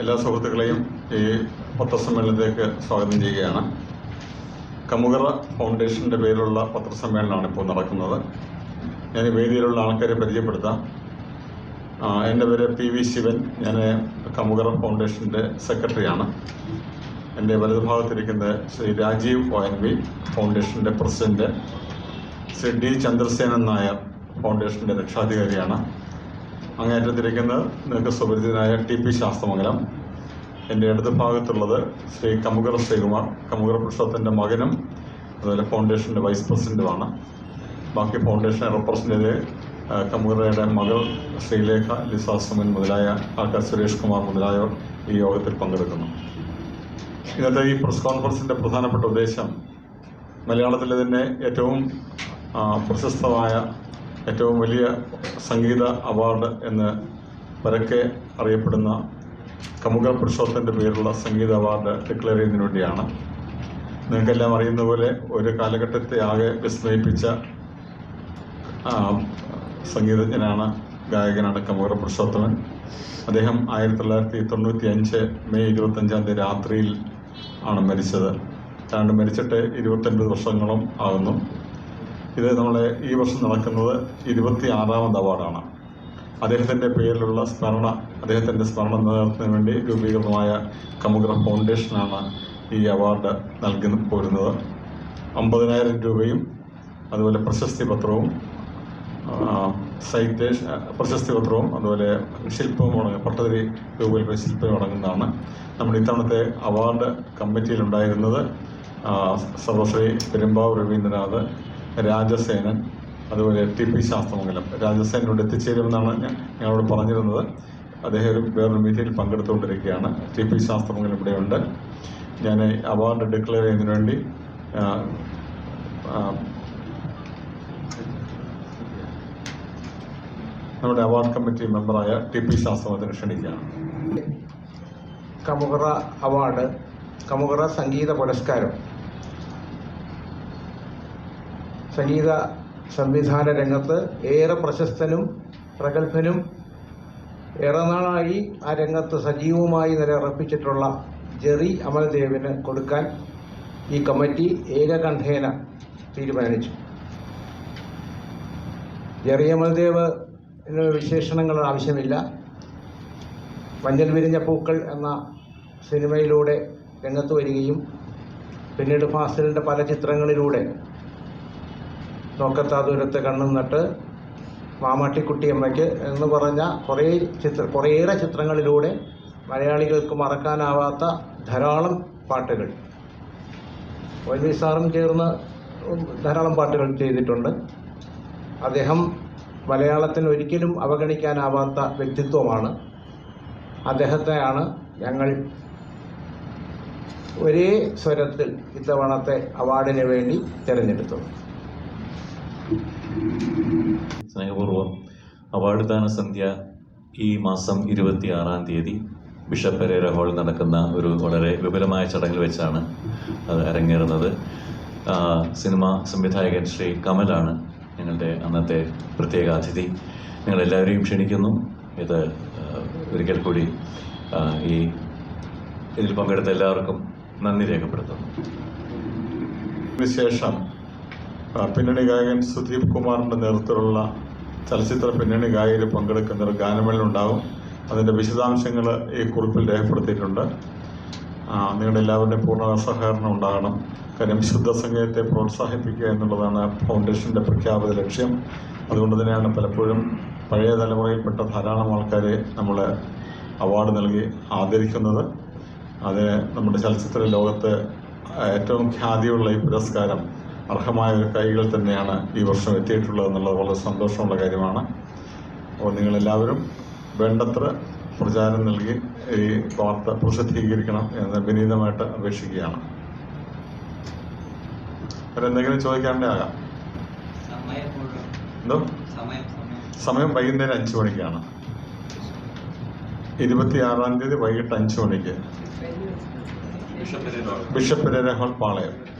എല്ലാ സുഹൃത്തുക്കളെയും ഈ പത്രസമ്മേളനത്തിലേക്ക് സ്വാഗതം ചെയ്യുകയാണ്. കമുകറ ഫൗണ്ടേഷന്റെ പേരിലുള്ള പത്രസമ്മേളനമാണ് ഇപ്പോൾ നടക്കുന്നത്. ഞാൻ വേദിയിലുള്ള ആൾക്കാരെ പരിചയപ്പെടുത്താം. എന്റെ പേര് പി വി ശിവൻ. ഞാൻ കമുകറ ഫൗണ്ടേഷന്റെ സെക്രട്ടറിയാണ്. എന്റെ വലതുഭാഗത്തിരിക്കുന്നത് Shri Rajeev O N V ഫൗണ്ടേഷന്റെ പ്രസിഡന്റ് ശ്രീ ഡി ചന്ദ്രസേനൻ നായർ ഫൗണ്ടേഷന്റെ രക്ഷാധികാരിയാണ്. അങ്ങേറ്റത്തിരിക്കുന്നത് നിങ്ങൾക്ക് സുപരിചിതനായ ടി പി ശാസ്ത്രമംഗലം എന്റെ ഇടത് ഭാഗത്തുള്ളത് ശ്രീ കമുകർ ശ്രീകുമാർ. കമുകർ പുരുഷത്തിന്റെ മകനും അതുപോലെ ഫൗണ്ടേഷന്റെ വൈസ് പ്രസിഡന്റുമാണ് ബാക്കി ഫൗണ്ടേഷനെ റെപ്രസെന്റ് ചെയ്ത് കമുകറയുടെ മകൾ ശ്രീലേഖ ലിസ മുതലായ ആൾക്കാർ സുരേഷ് കുമാർ മുതലായവർ ഈ യോഗത്തിൽ പങ്കെടുക്കുന്നു. ഇന്നത്തെ ഈ പ്രസ് കോൺഫറൻസിന്റെ പ്രധാനപ്പെട്ട ഉദ്ദേശം മലയാളത്തിലെ തന്നെ ഏറ്റവും പ്രശസ്തമായ ഏറ്റവും വലിയ സംഗീത അവാർഡ് എന്ന് പരക്കെ അറിയപ്പെടുന്ന കമുക പുരുഷോത്തന്റെ പേരിലുള്ള സംഗീത അവാർഡ് ഡിക്ലെയർ ചെയ്യുന്നതിന് വേണ്ടിയാണ്. നിങ്ങൾക്കെല്ലാം അറിയുന്ന പോലെ ഒരു കാലഘട്ടത്തെ ആകെ വിസ്മയിപ്പിച്ച സംഗീതജ്ഞനാണ് ഗായകനാണ് കമുക പുരുഷോത്തമൻ. അദ്ദേഹം ആയിരത്തി തൊള്ളായിരത്തി തൊണ്ണൂറ്റി അഞ്ച് മെയ് ഇരുപത്തഞ്ചാം തീയതി രാത്രിയിൽ ആണ് മരിച്ചത്. ഏതാണ്ട് മരിച്ചിട്ട് ഇരുപത്തൊൻപത് വർഷങ്ങളും ആകുന്നു. ഇത് നമ്മളെ ഈ വർഷം നടക്കുന്നത് ഇരുപത്തി ആറാമത് അവാർഡാണ്. അദ്ദേഹത്തിന്റെ പേരിലുള്ള സ്മരണ അദ്ദേഹത്തിന്റെ സ്മരണ നിലനിർത്തുന്നതിന് വേണ്ടി രൂപീകൃതമായ കമുഗ്ര ഫൗണ്ടേഷനാണ് ഈ അവാർഡ് നൽകി പോരുന്നത്. അമ്പതിനായിരം രൂപയും അതുപോലെ പ്രശസ്തി പത്രവും സൈറ്റേഷൻ പ്രശസ്തി പത്രവും അതുപോലെ ശില്പവും അടങ്ങും പട്ടതിരി രൂപയിൽ ശില്പം അടങ്ങുന്നതാണ്. നമ്മുടെ ഇത്തവണത്തെ അവാർഡ് കമ്മിറ്റിയിലുണ്ടായിരുന്നത് സർവശ്രീ പെരുമ്പാവ് രവീന്ദ്രനാഥ് രാജസേനൻ അതുപോലെ ടി പി ശാസ്ത്രമംഗലം. രാജസേനോട് എത്തിച്ചേരുമെന്നാണ് ഞങ്ങളോട് പറഞ്ഞിരുന്നത്. അദ്ദേഹം ഒരു വേറൊരു മീറ്റിംഗിൽ പങ്കെടുത്തുകൊണ്ടിരിക്കുകയാണ്. ടി പി ശാസ്ത്രമംഗലം ഇവിടെയുണ്ട്. ഞാൻ അവാർഡ് ഡിക്ലെയർ ചെയ്യുന്നതിന് വേണ്ടി നമ്മുടെ അവാർഡ് കമ്മിറ്റി മെമ്പറായ ടി പി ശാസ്ത്രത്തിന് ക്ഷണിക്കുകയാണ്. കമുകറ അവാർഡ് കമുകറ സംഗീത പുരസ്കാരം. സംഗീത സംവിധാന രംഗത്ത് ഏറെ പ്രശസ്തനും പ്രഗത്ഭനും ഏറെ നാളായി ആ രംഗത്ത് സജീവമായി നിലയുറപ്പിച്ചിട്ടുള്ള ജെറി അമൽദേവിന് കൊടുക്കാൻ ഈ കമ്മിറ്റി ഏകകണ്ഠേന തീരുമാനിച്ചു. ജെറി അമൽദേവ് വിശേഷണങ്ങൾ ആവശ്യമില്ല. മഞ്ഞൽ വിരിഞ്ഞ പൂക്കൾ എന്ന സിനിമയിലൂടെ രംഗത്ത് വരികയും പിന്നീട് ഫാസിലിന്റെ പല ചിത്രങ്ങളിലൂടെ നോക്കത്താ ദൂരത്തെ കണ്ണും നട്ട് മാമാട്ടിക്കുട്ടിയമ്മയ്ക്ക് എന്ന് പറഞ്ഞ കുറേ ചിത്ര കുറേയേറെ ചിത്രങ്ങളിലൂടെ മലയാളികൾക്ക് മറക്കാനാവാത്ത ധാരാളം പാട്ടുകൾ. വി സാറും ചേർന്ന് ധാരാളം പാട്ടുകൾ ചെയ്തിട്ടുണ്ട്. അദ്ദേഹം മലയാളത്തിന് ഒരിക്കലും അവഗണിക്കാനാവാത്ത വ്യക്തിത്വമാണ്. അദ്ദേഹത്തെയാണ് ഞങ്ങൾ ഒരേ സ്വരത്തിൽ ഇത്തവണത്തെ അവാർഡിന് വേണ്ടി തിരഞ്ഞെടുത്തത്. സ്നേഹപൂർവം അവാർഡ് ദാന സന്ധ്യ ഈ മാസം ഇരുപത്തി ആറാം തീയതി ബിഷപ്പ് പെരേര ഹാളിൽ നടക്കുന്ന ഒരു വളരെ വിപുലമായ ചടങ്ങിൽ വെച്ചാണ് അത് അരങ്ങേറുന്നത്. സിനിമ സംവിധായകൻ ശ്രീ കമലാണ് ഞങ്ങളുടെ അന്നത്തെ പ്രത്യേക അതിഥി. ഞങ്ങളെല്ലാവരെയും ക്ഷണിക്കുന്നു. ഇത് ഒരിക്കൽ കൂടി ഈ ഇതിൽ പങ്കെടുത്ത എല്ലാവർക്കും നന്ദി രേഖപ്പെടുത്തുന്നു. ആ, പിന്നണി ഗായകൻ സുധീപ് കുമാറിന്റെ നേതൃത്വത്തിലുള്ള ചലച്ചിത്ര പിന്നണി ഗായകർ പങ്കെടുക്കുന്ന ഒരു ഗാനമേള ഉണ്ടാവും അതിന്റെ വിശദാംശങ്ങൾ ഈ കുറിപ്പിൽ രേഖപ്പെടുത്തിയിട്ടുണ്ട്. നിങ്ങളുടെ എല്ലാവരുടെയും പൂർണ സഹകരണം ഉണ്ടാകണം. കാര്യം ശുദ്ധ സംഗീതത്തെ പ്രോത്സാഹിപ്പിക്കുക എന്നുള്ളതാണ് ഫൗണ്ടേഷന്റെ പ്രഖ്യാപിത ലക്ഷ്യം. അതുകൊണ്ട് തന്നെയാണ് പലപ്പോഴും പഴയ തലമുറയിൽപ്പെട്ട ധാരാളം ആൾക്കാരെ നമ്മൾ അവാർഡ് നൽകി ആദരിക്കുന്നത്. അത് നമ്മുടെ ചലച്ചിത്ര ലോകത്ത് ഏറ്റവും ഖ്യാതിയുള്ള ഈ പുരസ്കാരം അർഹമായ ഒരു കൈകൾ തന്നെയാണ് ഈ വർഷം എത്തിയിട്ടുള്ളത് എന്നുള്ളത് വളരെ സന്തോഷമുള്ള കാര്യമാണ്. അപ്പോൾ നിങ്ങളെല്ലാവരും വേണ്ടത്ര പ്രചാരം നൽകി ഈ വാർത്ത പ്രസിദ്ധീകരിക്കണം എന്ന് വിനീതമായിട്ട് അപേക്ഷിക്കുകയാണ്. എന്തെങ്കിലും ചോദിക്കാണ്ടേ ആകാം. എന്തോ? സമയം വൈകുന്നേരം അഞ്ച് മണിക്കാണ്. ഇരുപത്തി ആറാം തീയതി വൈകിട്ട് അഞ്ച് മണിക്ക്. Bishop Pereira hall Palayam.